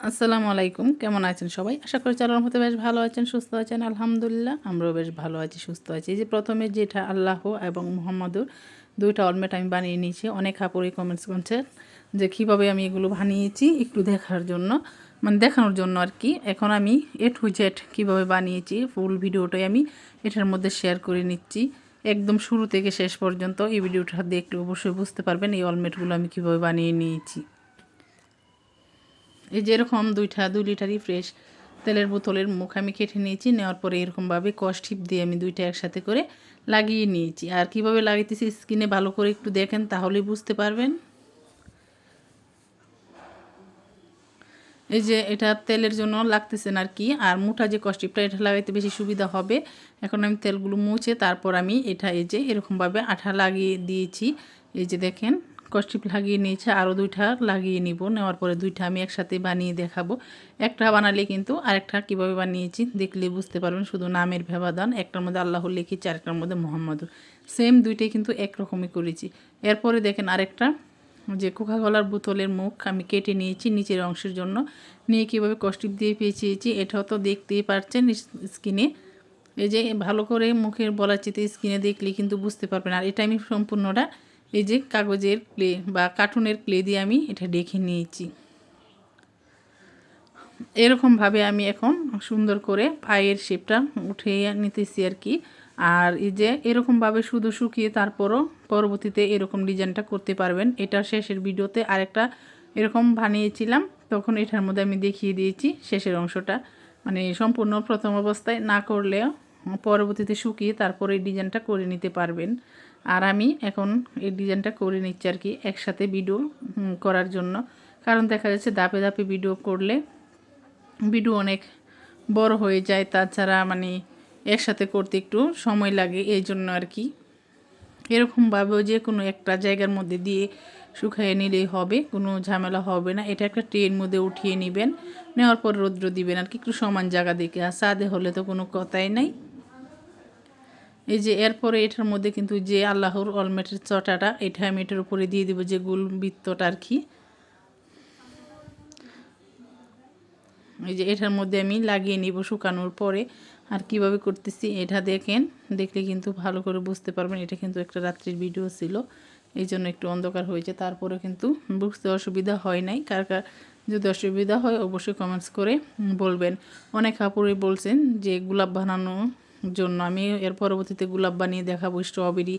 আসসালামু আলাইকুম। কেমন আছেন সবাই? আশা করি চালার মতো বেশ ভালো আছেন, সুস্থ আছেন, আলহামদুলিল্লাহ। আমরাও বেশ ভালো আছি, সুস্থ আছি। এই যে প্রথমে যেটা আল্লাহ এবং মোহাম্মদুর দুইটা অলমেট আমি বানিয়ে নিয়েছি, অনেক হাপুরি কমেন্টস করছেন যে কীভাবে আমি এগুলো বানিয়েছি একটু দেখার জন্য মানে দেখানোর জন্য আর কি। এখন আমি এ টু জেড কীভাবে বানিয়েছি ফুল ভিডিওটাই আমি এটার মধ্যে শেয়ার করে নিচ্ছি। একদম শুরু থেকে শেষ পর্যন্ত এই ভিডিওটা দেখলে অবশ্যই বুঝতে পারবেন এই অলমেটগুলো আমি কীভাবে বানিয়ে নিয়েছি। এই যে এরকম দুইটা, দুই লিটারই ফ্রেশ তেলের বোতলের মুখ আমি কেটে নিয়েছি, নেওয়ার পরে এরকমভাবে কষ টিপ দিয়ে আমি দুইটা একসাথে করে লাগিয়ে নিয়েছি। আর কীভাবে লাগাইতেছি স্কিনে ভালো করে একটু দেখেন, তাহলেই বুঝতে পারবেন। এই যে এটা তেলের জন্য লাগতেছে না আর কি, আর মোটা যে কষ্টিপটা এটা লাগাইতে বেশি সুবিধা হবে। এখন আমি তেলগুলো মুছে, তারপর আমি এটা এই যে এরকমভাবে আঠা লাগিয়ে দিয়েছি। এই যে দেখেন কষ্টিপ লাগিয়ে নিয়েছে, আরও দুইটা লাগিয়ে নিব। নেওয়ার পরে দুইটা আমি একসাথে বানিয়ে দেখাবো। একটা বানালে কিন্তু আরেকটা কীভাবে বানিয়েছি দেখলে বুঝতে পারবেন। শুধু নামের ভেবাদান একটার মধ্যে আল্লাহ লিখেছি, আরেকটার মধ্যে মোহাম্মদ। সেম দুইটাই কিন্তু একরকমই করেছি। এরপরে দেখেন আরেকটা, যে কোকা কলার বোতলের মুখ আমি কেটে নিয়েছি নিচের অংশের জন্য। নিয়ে কীভাবে কষ্টিপ দিয়ে পেঁচিয়েছি, এটাও তো দেখতেই পারছেন স্কিনে। এই যে ভালো করে মুখের বলার চিতে স্কিনে দেখলে কিন্তু বুঝতে পারবেন। আর এটা আমি সম্পূর্ণটা এই যে কাগজের ক্লে বা কার্টুনের ক্লে দিয়ে আমি এটা ডেকে নিয়েছি। এরকমভাবে আমি এখন সুন্দর করে পায়ের শেপটা উঠে নিতেছি আর কি। আর এই যে এরকমভাবে শুধু শুকিয়ে তারপরও পরবর্তীতে এরকম ডিজাইনটা করতে পারবেন। এটা শেষের ভিডিওতে আরেকটা এরকম বানিয়েছিলাম। তখন এটার মধ্যে আমি দেখিয়ে দিয়েছি শেষের অংশটা। মানে সম্পূর্ণ প্রথম অবস্থায় না করলেও পরবর্তীতে শুকিয়ে তারপরে ডিজাইনটা করে নিতে পারবেন। আর আমি এখন এই ডিজাইনটা করে নিচ্ছি আর কি একসাথে ভিডিও করার জন্য। কারণ দেখা যাচ্ছে দাপে দাপে ভিডিও করলে ভিডিও অনেক বড় হয়ে যায়, তাছাড়া মানে একসাথে করতে একটু সময় লাগে এই জন্য আর কি। এরকমভাবেও যে কোনো একটা জায়গার মধ্যে দিয়ে শুকাইয়ে নিলেই হবে, কোনো ঝামেলা হবে না। এটা একটা ট্রেন মধ্যে উঠিয়ে নেবেন, নেওয়ার পর রৌদ্র দিবেন আর কি, একটু সমান জায়গা দেখে। আর সাদে হলে তো কোনো কথাই নাই। এই যে এরপরে এটার মধ্যে কিন্তু যে আল্লাহর অলমেটের চটাটা এটা আমি এটার উপরে দিয়ে দিব যে গুল বৃত্তটা আর কি। এই যে এটার মধ্যে আমি লাগিয়ে নিব শুকানোর পরে। আর কীভাবে করতেছি এটা দেখেন, দেখলে কিন্তু ভালো করে বুঝতে পারবেন, এটা কিন্তু একটা রাত্রির ভিডিও ছিল। এই জন্য একটু অন্ধকার হয়েছে, তারপরে কিন্তু বুঝতে অসুবিধা হয় নাই। কার কার যদি অসুবিধা হয়, অবশ্যই কমেন্টস করে বলবেন। অনেক কাপড়ে বলছেন যে গোলাপ বানানো জন্য আমি এর পরবর্তীতে গোলাপ বানিয়ে দেখাবো, স্ট্রবেরি,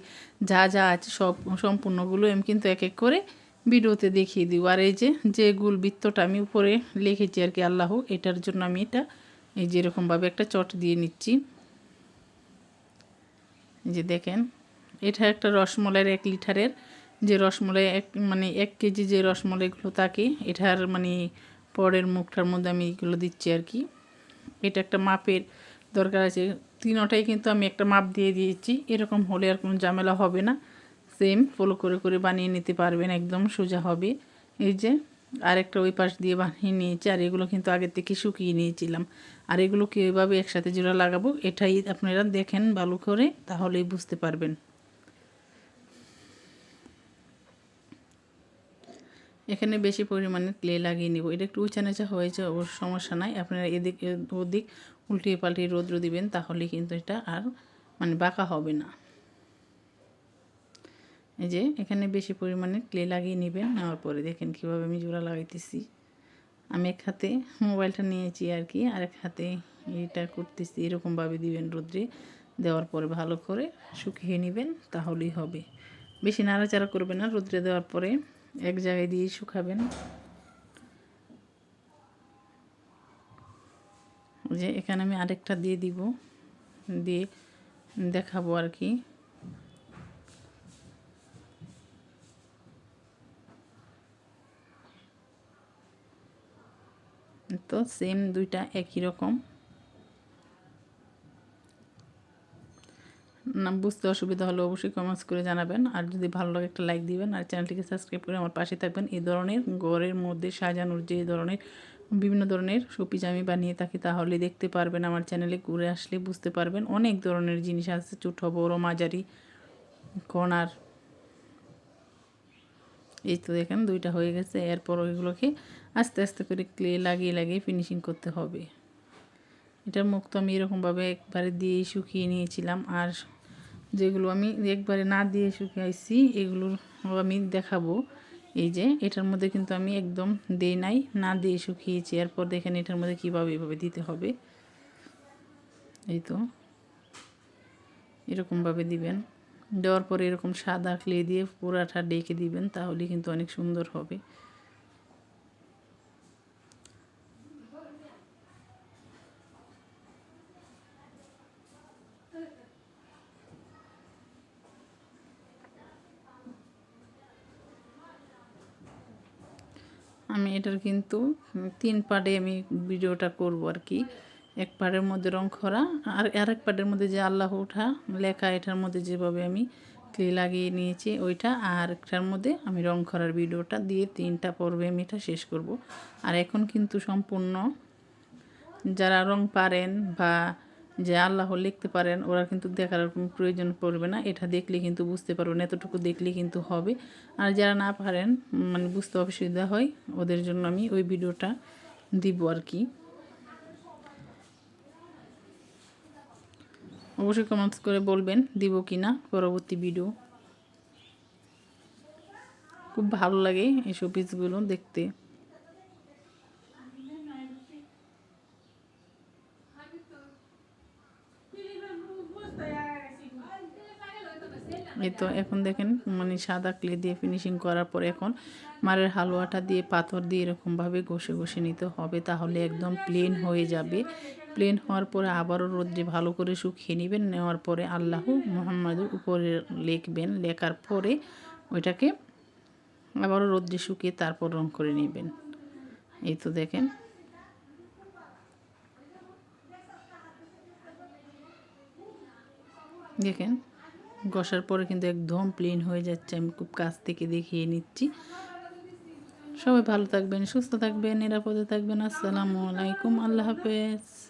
যা যা আছে সব সম্পূর্ণগুলো আমি কিন্তু এক এক করে ভিডিওতে দেখিয়ে দিব। আর এই যে যে গুল বৃত্তটা আমি উপরে লিখেছি আর কি, আল্লাহ, এটার জন্য আমি এটা এই যে এরকমভাবে একটা চট দিয়ে নিচ্ছি। যে দেখেন, এটা একটা রসমলাইয়ের এক লিটারের, যে রসমলাই এক মানে এক কেজি যে রসমলাইগুলো থাকে, এটার মানে পরের মুখটার মধ্যে আমি এগুলো দিচ্ছি আর কি। এটা একটা মাপের দরকার আছে তিনটাই কিন্তু আমি একটা মাপ দিয়ে দিয়েছি। এরকম হলে আর কোনো ঝামেলা হবে না। সেম ফলো করে করে বানিয়ে নিতে পারবেন, একদম সোজা হবে। এই যে, আরেকটা ওই পাশ দিয়ে বানিয়ে নিয়েছি, আর এগুলো কিন্তু আগের থেকে শুকিয়ে নিয়েছিলাম। আর এগুলো কীভাবে একসাথে জোড়া লাগাবো, এটাই আপনারা দেখেন ভালো করে, তাহলেই বুঝতে পারবেন। এখানে বেশি পরিমাণে ক্লে লাগিয়ে নিব। এটা একটু উঁচা নেচা হয়েছে ওর সমস্যা নাই। আপনারা এদিক, ওদিক উল্টিয়ে পাল্টিয়ে রৌদ্র দিবেন, তাহলে কিন্তু এটা আর মানে বাঁকা হবে না। এই যে এখানে বেশি পরিমাণে ক্লে লাগিয়ে নেবেন, নেওয়ার পরে দেখেন কীভাবে আমি জোড়া লাগাইতেছি। আমি এক হাতে মোবাইলটা নিয়েছি আর কি, আর এক হাতে এটা করতেছি, এরকমভাবে দিবেন রোদ্রে। দেওয়ার পরে ভালো করে শুকিয়ে নেবেন, তাহলেই হবে। বেশি নাড়াচাড়া করবেন না, রোদ্রে দেওয়ার পরে এক জায়গায় দিয়ে শুকাবেন। যে এখানে আমি আরেকটা দিয়ে দিব, দিয়ে দেখাবো আর কি। তো সেম দুইটা একই রকম। না, বুঝতে অসুবিধা হলে অবশ্যই কমেন্টস করে জানাবেন। আর যদি ভালো লাগে একটা লাইক দিবেন। আর চ্যানেলটিকে সাবস্ক্রাইব করে আমার পাশে থাকবেন। এই ধরনের ঘরের মধ্যে সাজানোর যে ধরনের বিভিন্ন ধরনের শোপিস আমি বানিয়ে থাকি, তাহলে দেখতে পারবেন আমার চ্যানেলে ঘুরে আসলে বুঝতে পারবেন অনেক ধরনের জিনিস আছে, ছোটো বড়ো, মাঝারি কর্নার এই তো দেখেন, দুইটা হয়ে গেছে, এরপর ওইগুলোকে আস্তে আস্তে করে ক্লে লাগিয়ে লাগিয়ে ফিনিশিং করতে হবে। এটার মুখ তো আমি এরকমভাবে একবারে দিয়ে শুকিয়ে নিয়েছিলাম, আর যেগুলো আমি একবারে না দিয়ে শুকিয়েছি, এগুলো আমি দেখাবো। এই যে, এটার মধ্যে কিন্তু আমি একদম দেই নাই, না দিয়ে শুকিয়েছি। এরপর দেখেন এটার মধ্যে কীভাবে এভাবে দিতে হবে। এই তো, এরকমভাবে দিবেন। দেওয়ার পরে এরকম সাদা ক্লে দিয়ে পুরাটা ডেকে দিবেন, তাহলে কিন্তু অনেক সুন্দর হবে। এটার কিন্তু তিন পার্টে আমি ভিডিওটা করব আর কি। এক পার্টের মধ্যে রং করা আর আর এক পার্টের মধ্যে যে আল্লাহ উঠা লেখা, এটার মধ্যে যেভাবে আমি ক্লে লাগিয়ে নিয়েছি ওইটা, আর একটার মধ্যে আমি রং করার ভিডিওটা দিয়ে তিনটা পর্বে আমি এটা শেষ করব। আর এখন কিন্তু সম্পূর্ণ যারা রং পারেন বা যে আল্লাহ লিখতে পারেন, ওরা কিন্তু দেখার প্রয়োজন পড়বে না। এটা দেখলে কিন্তু বুঝতে পারবেন, এতটুকু দেখলে কিন্তু হবে। আর যারা না পারেন মানে বুঝতে অসুবিধা হয়, ওদের জন্য আমি ওই ভিডিওটা দিব আর কি। অবশ্যই কমেন্টস করে বলবেন, দিব কি না পরবর্তী ভিডিও। খুব ভালো লাগে এই শোপিসগুলো দেখতে। এই তো এখন দেখেন মানে সাদা ক্লে দিয়ে ফিনিশিং করার পর এখন মারের হালুয়াটা দিয়ে পাথর দিয়ে এরকমভাবে ঘষে ঘষে নিতে হবে, তাহলে একদম প্লেন হয়ে যাবে। প্লেন হওয়ার পরে আবারও রোদ্রে ভালো করে শুকিয়ে নেবেন, নেওয়ার পরে আল্লাহ মোহাম্মদের উপরে লিখবেন, লেখার পরে ওইটাকে আবারও রোদ্রে শুকিয়ে তারপর রং করে নেবেন। এই তো দেখেন। দেখেন ঘষার পরে কিন্তু একদম প্লেন হয়ে যাচ্ছে। আমি খুব কাছ থেকে দেখিয়ে নিচ্ছি। সবাই ভালো থাকবেন, সুস্থ থাকবেন, নিরাপদে থাকবেন। আসসালামু আলাইকুম, আল্লাহ হাফেজ।